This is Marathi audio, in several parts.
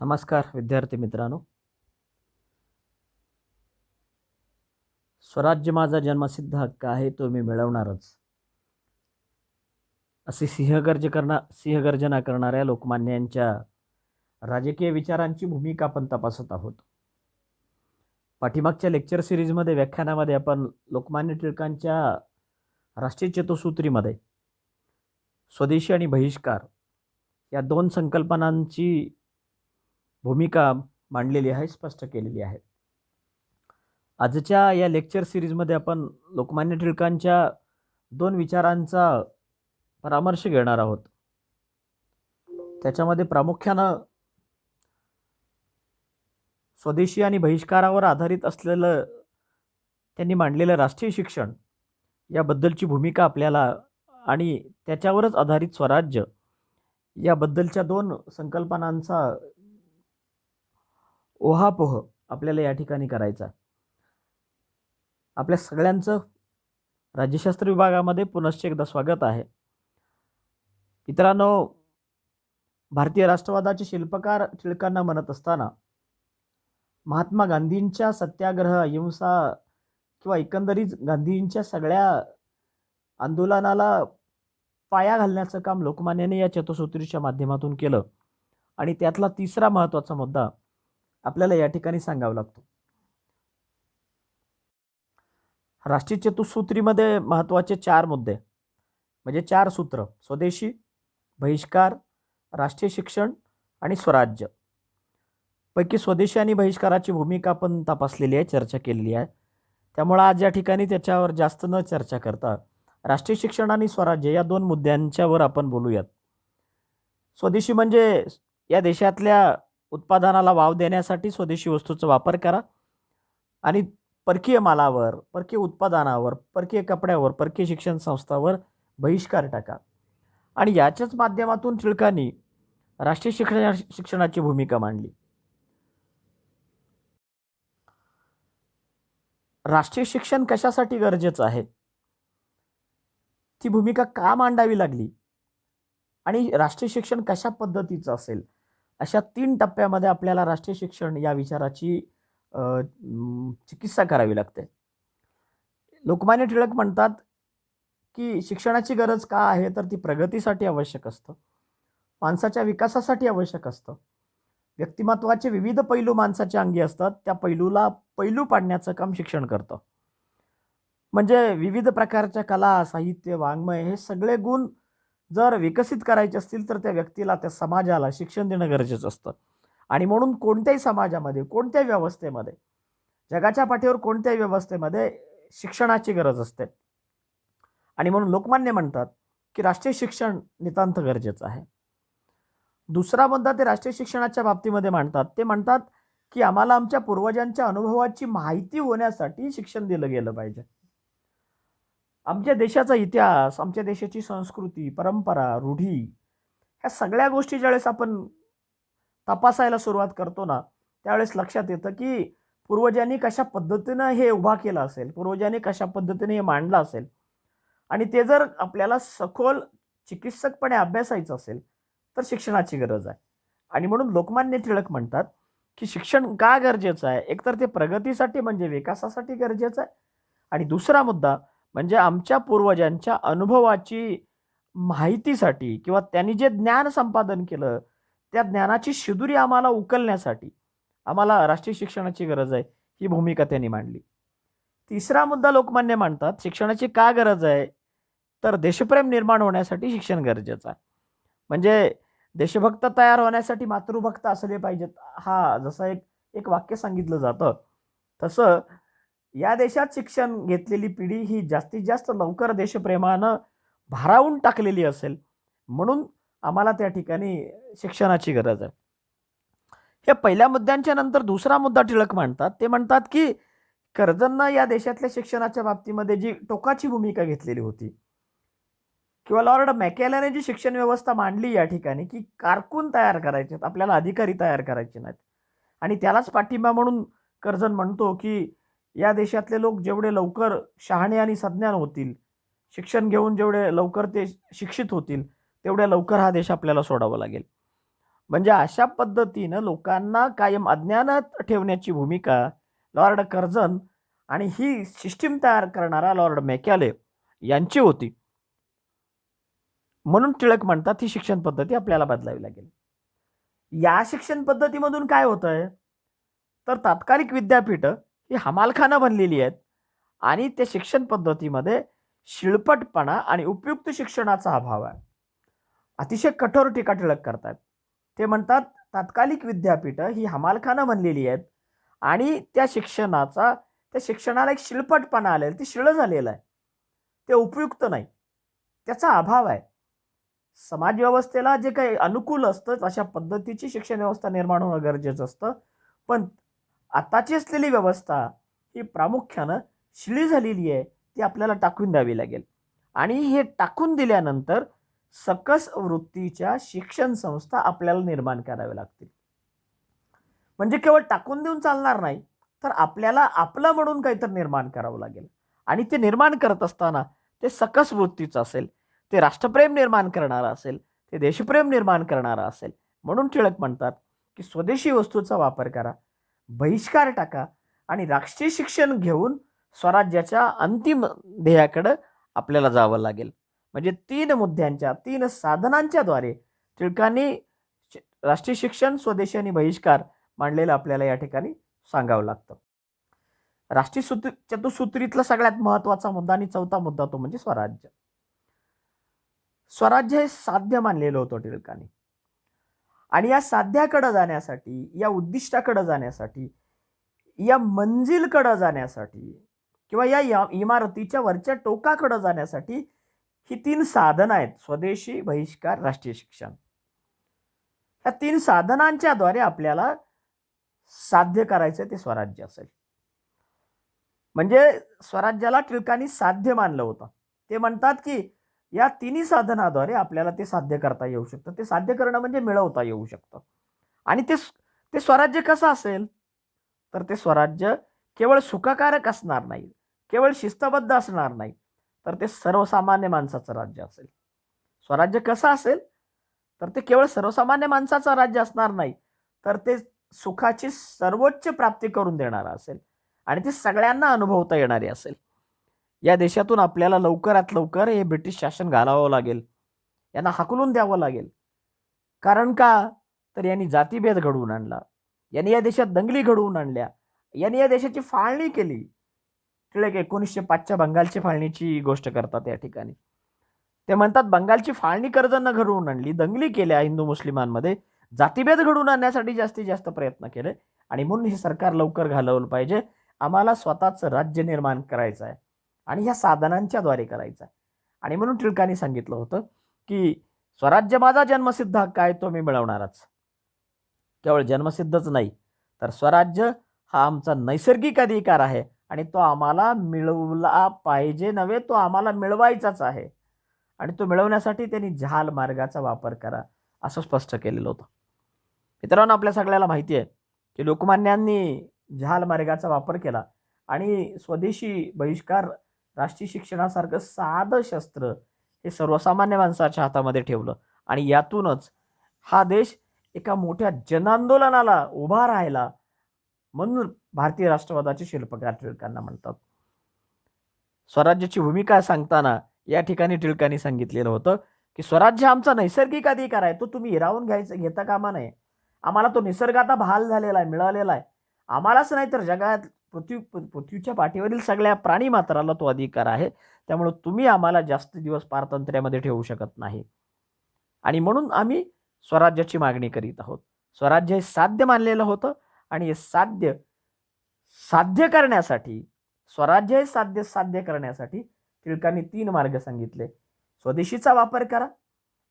नमस्कार विद्यार्थी मित्रांनो. स्वराज्य माझा जन्मसिद्ध हक्क आहे तो मी मिळवणारच. असे सिंहगर्ज करना सिंहगर्जना करणाऱ्या लोकमान्यांच्या राजकीय विचारांची भूमिका आपण तपासत आहोत. पाठीमागच्या लेक्चर सिरीजमध्ये व्याख्यानामध्ये आपण लोकमान्य टिळकांच्या राष्ट्रीय चतुसूत्रीमध्ये स्वदेशी आणि बहिष्कार या दोन संकल्पनांची भूमिका मांडलेली आहे स्पष्ट केलेली आहे. आजच्या या लेक्चर सिरीजमध्ये आपण लोकमान्य टिळकांच्या दोन विचारांचा परामर्श घेणार आहोत. त्याच्यामध्ये प्रामुख्यानं स्वदेशी आणि बहिष्कारावर आधारित असलेलं त्यांनी मांडलेलं राष्ट्रीय शिक्षण याबद्दलची भूमिका आपल्याला आणि त्याच्यावरच आधारित स्वराज्य याबद्दलच्या दोन संकल्पनांचा ओहापोह आपल्याला या ठिकाणी करायचा. आपल्या सगळ्यांचं राज्यशास्त्र विभागामध्ये पुनश्च एकदा स्वागत आहे. मित्रांनो भारतीय राष्ट्रवादाचे शिल्पकार टिळकांना म्हणत असताना महात्मा गांधींच्या सत्याग्रह अहिंसा किंवा एकंदरीत गांधींच्या सगळ्या आंदोलनाला पाया घालण्याचं काम लोकमान्याने या चतुसूत्रीच्या माध्यमातून केलं. आणि त्यातला तिसरा महत्त्वाचा मुद्दा आपल्याला या ठिकाणी सांगावा लागतो. राष्ट्रीय चतुसूत्रीमध्ये महत्त्वाचे चार मुद्दे. म्हणजे चार सूत्र. स्वदेशी बहिष्कार राष्ट्रीय शिक्षण आणि स्वराज्य. पैकी स्वदेशी आणि बहिष्काराची भूमिका आपण तपासलेली आहे चर्चा केलेली आहे. त्यामुळं आज या ठिकाणी त्याच्यावर जास्त न चर्चा करता राष्ट्रीय शिक्षण आणि स्वराज्य या दोन मुद्द्यांच्यावर आपण बोलूयात. स्वदेशी म्हणजे या देशातल्या उत्पादनाला वाव देण्यासाठी स्वदेशी वस्तूचा वापर करा. आणि परकीय मालावर परकीय उत्पादनावर परकीय कपड्यावर परकीय शिक्षण संस्थावर बहिष्कार टाका. आणि याच्याच माध्यमातून टिळकांनी राष्ट्रीय शिक्षण शिक्षणाची भूमिका मांडली. राष्ट्रीय शिक्षण कशासाठी गरजेचं आहे? ती भूमिका का मांडावी लागली? आणि राष्ट्रीय शिक्षण कशा पद्धतीचं असेल? अशा तीन टप्प्यामध्ये आपल्याला राष्ट्रीय शिक्षण या विचाराची चिकित्सा करावी लागते. लोकमान्य टिळक म्हणतात की शिक्षणाची गरज का आहे तर ती प्रगतीसाठी आवश्यक असतं. माणसाच्या विकासासाठी आवश्यक असतं. व्यक्तिमत्वाचे विविध पैलू माणसाच्या अंगी असतात. त्या पैलूला पैलू पाडण्याचं काम शिक्षण करतं. म्हणजे विविध प्रकारच्या कला साहित्य वाङ्मय हे सगळे गुण जर विकसित करायचे असतील तर त्या व्यक्तीला त्या समाजाला शिक्षण देणं गरजेचं असतं. आणि म्हणून कोणत्याही समाजामध्ये कोणत्याही व्यवस्थेमध्ये जगाच्या पाठीवर कोणत्याही व्यवस्थेमध्ये शिक्षणाची गरज असते. आणि म्हणून लोकमान्य म्हणतात की राष्ट्रीय शिक्षण नितांत गरजेचं आहे. दुसरा मुद्दा ते राष्ट्रीय शिक्षणाच्या बाबतीमध्ये मांडतात. ते म्हणतात की आम्हाला आमच्या पूर्वजांच्या अनुभवाची माहिती होण्यासाठी शिक्षण दिलं गेलं पाहिजे. आमच्या देशाचा इतिहास आमच्या देशाची संस्कृती परंपरा रूढी ह्या सगळ्या गोष्टी ज्यावेळेस आपण तपासायला सुरुवात करतो ना त्यावेळेस लक्षात येतं की पूर्वजांनी कशा पद्धतीनं हे उभा केलं असेल पूर्वजांनी कशा पद्धतीने हे मांडलं असेल? आणि ते जर आपल्याला सखोल चिकित्सकपणे अभ्यासायचं असेल तर शिक्षणाची गरज आहे. आणि म्हणून लोकमान्य टिळक म्हणतात की शिक्षण का गरजेचं आहे? एकतर ते प्रगतीसाठी म्हणजे विकासासाठी गरजेचं आहे. आणि दुसरा मुद्दा म्हणजे आमच्या पूर्वजांच्या अनुभवाची माहितीसाठी किंवा त्यांनी जे ज्ञान संपादन केलं त्या ज्ञानाची शिदुरी आम्हाला उकलण्यासाठी आम्हाला राष्ट्रीय शिक्षणाची गरज आहे ही भूमिका त्यांनी मांडली. तिसरा मुद्दा लोकमान्य मांडतात शिक्षणाची का गरज आहे? तर देशप्रेम निर्माण होण्यासाठी शिक्षण गरजेचं आहे. म्हणजे देशभक्त तयार होण्यासाठी मातृभक्त असले पाहिजेत हा जसं एक एक वाक्य सांगितलं जातं तसं या देशात शिक्षण घेतलेली पिढी ही जास्तीत जास्त लवकर देशप्रेमानं भारावून टाकलेली असेल. म्हणून आम्हाला त्या ठिकाणी शिक्षणाची गरज आहे. हे पहिल्या मुद्द्यांच्या नंतर दुसरा मुद्दा टिळक मांडतात. ते म्हणतात की कर्जननं या देशातल्या शिक्षणाच्या बाबतीमध्ये जी टोकाची भूमिका घेतलेली होती किंवा लॉर्ड मॅकेलाने जी शिक्षण व्यवस्था मांडली या ठिकाणी की कारकून तयार करायचे आहेत आपल्याला अधिकारी तयार करायचे नाहीत. आणि त्यालाच पाठिंबा म्हणून कर्जन म्हणतो की या देशातले लोक जेवढे लवकर शहाणे आणि सज्ञान होतील शिक्षण घेऊन जेवढे लवकर ते शिक्षित होतील तेवढ्या लवकर हा देश आपल्याला सोडावा लागेल. म्हणजे अशा पद्धतीनं लोकांना कायम अज्ञानात ठेवण्याची भूमिका लॉर्ड कर्जन आणि ही सिस्टीम तयार करणारा लॉर्ड मेकॅले यांची होती. म्हणून टिळक म्हणतात ही शिक्षण पद्धती आपल्याला बदलावी लागेल. या शिक्षण पद्धतीमधून काय होतं आहे तर तात्कालिक विद्यापीठं ही हमालखानं बनलेली आहेत. आणि त्या शिक्षण पद्धतीमध्ये शिळपटपणा आणि उपयुक्त शिक्षणाचा अभाव आहे. अतिशय कठोर टीका टिळक करतात ते म्हणतात तात्कालिक विद्यापीठं ही हमालखानं बनलेली आहेत आणि त्या शिक्षणाचा त्या शिक्षणाला एक शिळपटपणा आलेला ते शिळ झालेलं आहे. ते उपयुक्त नाही. त्याचा अभाव आहे. समाजव्यवस्थेला जे काही अनुकूल असतं अशा पद्धतीची शिक्षण व्यवस्था निर्माण होणं गरजेचं असतं. पण आताची असलेली व्यवस्था ही प्रामुख्यानं शिळी झालेली आहे ती आपल्याला टाकून द्यावी लागेल. आणि हे टाकून दिल्यानंतर सकस वृत्तीच्या शिक्षण संस्था आपल्याला निर्माण कराव्या लागतील. म्हणजे केवळ टाकून देऊन चालणार नाही तर आपल्याला आपलं म्हणून काहीतरी निर्माण करावं लागेल. आणि ते निर्माण करत असताना ते सकस वृत्तीचं असेल ते राष्ट्रप्रेम निर्माण करणारं असेल ते देशप्रेम निर्माण करणारं असेल म्हणून टिळक म्हणतात की स्वदेशी वस्तूचा वापर करा बहिष्कार टाका आणि राष्ट्रीय शिक्षण घेऊन स्वराज्याच्या अंतिम ध्येयाकडं आपल्याला जावं लागेल. म्हणजे तीन मुद्द्यांच्या तीन साधनांच्याद्वारे टिळकांनी राष्ट्रीय शिक्षण स्वदेशी आणि बहिष्कार मांडलेलं आपल्याला या ठिकाणी सांगावं लागतं. राष्ट्रीय सूत्र चतुसूत्रीतला सगळ्यात महत्त्वाचा मुद्दा आणि चौथा मुद्दा तो म्हणजे स्वराज्य. स्वराज्य हे साध्य मानलेलं होतं टिळकांनी. आणि या साध्याकडं जाण्यासाठी या उद्दिष्टाकडं जाण्यासाठी या मंजिलकडं जाण्यासाठी किंवा या इमारतीच्या वरच्या टोकाकडं जाण्यासाठी ही तीन साधनं आहेत स्वदेशी बहिष्कार राष्ट्रीय शिक्षण. या तीन साधनांच्या द्वारे आपल्याला साध्य करायचं ते स्वराज्य असेल. म्हणजे स्वराज्याला टिळकांनी साध्य मानलं होतं. ते म्हणतात की या तिन्ही साधनाद्वारे आपल्याला ते साध्य करता येऊ शकतं. ते साध्य करणं म्हणजे मिळवता येऊ शकतं. आणि ते ते स्वराज्य कसं असेल? तर ते स्वराज्य केवळ सुखकारक असणार नाही. केवळ शिस्तबद्ध असणार नाही. तर ते सर्वसामान्य माणसाचं राज्य असेल. स्वराज्य कसं असेल? तर ते केवळ सर्वसामान्य माणसाचं राज्य असणार नाही. तर ते सुखाची सर्वोच्च प्राप्ती करून देणारं असेल. आणि ती सगळ्यांना अनुभवता येणारी असेल. या देशातून आपल्याला लवकरात लवकर हे ब्रिटिश शासन घालावं लागेल. यांना हाकलून द्यावं लागेल. कारण का? तर यांनी जातीभेद घडवून आणला. यांनी या देशात दंगली घडवून आणल्या. यांनी या देशाची फाळणी केली. टिळक एकोणीसशे पाचच्या बंगालची फाळणीची गोष्ट करतात या ठिकाणी. ते म्हणतात बंगालची फाळणी कर्जांना घडवून आणली दंगली केल्या हिंदू मुस्लिमांमध्ये. जातीभेद घडवून आणण्यासाठी जास्तीत जास्त प्रयत्न केले आणि म्हणून हे सरकार लवकर घालवलं पाहिजे. आम्हाला स्वतःचं राज्य निर्माण करायचं आहे. आणि ह्या साधनांच्याद्वारे करायचा आहे. आणि म्हणून टिळकांनी सांगितलं होतं की स्वराज्य माझा जन्मसिद्ध हक्क आहे तो मी मिळवणारच. केवळ जन्मसिद्धच नाही तर स्वराज्य हा आमचा नैसर्गिक अधिकार आहे आणि तो आम्हाला मिळवला पाहिजे नव्हे तो आम्हाला मिळवायचाच आहे. आणि तो मिळवण्यासाठी त्यांनी जहाल मार्गाचा वापर करा असं स्पष्ट केलेलं होतं. मित्रांनो आपल्या सगळ्याला माहिती आहे की लोकमान्यांनी जहाल मार्गाचा वापर केला आणि स्वदेशी बहिष्कार राष्ट्रीय शिक्षणासारखं साधं शस्त्र हे सर्वसामान्य माणसाच्या हातामध्ये ठेवलं. आणि यातूनच हा देश एका मोठ्या जनआंदोलनाला उभा राहिला म्हणून भारतीय राष्ट्रवादाचे शिल्पकार टिळकांना म्हणतात. स्वराज्याची भूमिका सांगताना या ठिकाणी टिळकांनी सांगितलेलं होतं की स्वराज्य आमचा नैसर्गिक अधिकार आहे. तो तुम्ही हिरावून घ्यायचा घेता कामा नये. आम्हाला तो निसर्गाचा बहाल झालेला आहे मिळालेला आहे. आम्हालाच नाही तर जगात पृथ्वी पृथ्वीच्या पाठीवरील सगळ्या प्राणी मात्राला तो अधिकार आहे. त्यामुळे तुम्ही आम्हाला जास्त दिवस पारतंत्र्यामध्ये ठेवू शकत नाही. आणि म्हणून आम्ही स्वराज्याची मागणी करीत आहोत. स्वराज्य हे साध्य मानलेलं होतं आणि हे साध्य साध्य करण्यासाठी स्वराज्य हे साध्य साध्य करण्यासाठी टिळकांनी तीन मार्ग सांगितले. स्वदेशीचा वापर करा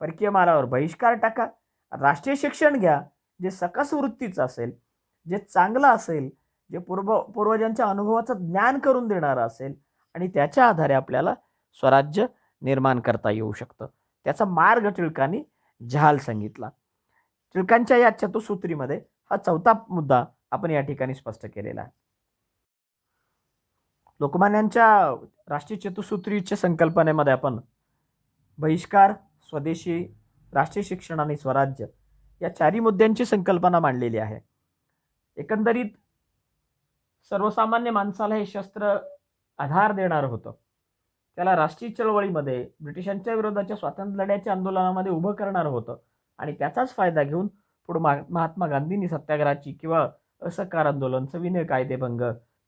परकीय मालावर बहिष्कार टाका राष्ट्रीय शिक्षण घ्या जे सकस वृत्तीचं असेल जे चांगलं असेल जे पूर्व पूर्वजांच्या अनुभवाचं ज्ञान करून देणारं असेल आणि त्याच्या आधारे आपल्याला स्वराज्य निर्माण करता येऊ शकतं. त्याचा मार्ग टिळकांनी झाल सांगितला. टिळकांच्या या चतुसूत्रीमध्ये हा चौथा मुद्दा आपण या ठिकाणी स्पष्ट केलेला आहे. लोकमान्यांच्या राष्ट्रीय चतुसूत्रीच्या संकल्पनेमध्ये आपण बहिष्कार स्वदेशी राष्ट्रीय शिक्षण आणि स्वराज्य या चारी मुद्द्यांची संकल्पना मांडलेली आहे. एकंदरीत सर्वसामान्य माणसाला हे शस्त्र आधार देणारं होतं. त्याला राष्ट्रीय चळवळीमध्ये ब्रिटिशांच्या विरोधाच्या स्वातंत्र्य लढ्याच्या आंदोलनामध्ये उभं करणारं होतं. आणि त्याचाच फायदा घेऊन पुढे मा महात्मा गांधींनी सत्याग्रहाची किंवा असहकार आंदोलन सविनय कायदेभंग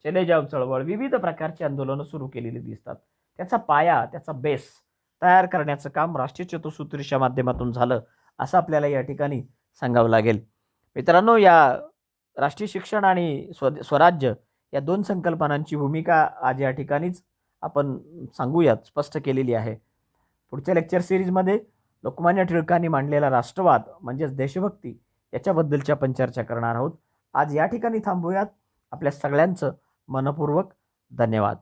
चले जाव चळवळ विविध प्रकारची आंदोलनं सुरू केलेली दिसतात. त्याचा पाया त्याचा बेस तयार करण्याचं काम राष्ट्रीय चतुसूत्रीच्या माध्यमातून झालं असं आपल्याला या ठिकाणी सांगावं लागेल. मित्रांनो या राष्ट्रीय शिक्षण आणि स्व स्वराज्य या दोन संकल्पनांची भूमिका आज या ठिकाणीच आपण सांगूयात स्पष्ट केलेली आहे. पुढच्या लेक्चर सिरीजमध्ये लोकमान्य टिळकांनी मांडलेला राष्ट्रवाद म्हणजेच देशभक्ती याच्याबद्दलची आपण चर्चा करणार आहोत. आज या ठिकाणी थांबूयात. आपल्या सगळ्यांचं मनपूर्वक धन्यवाद.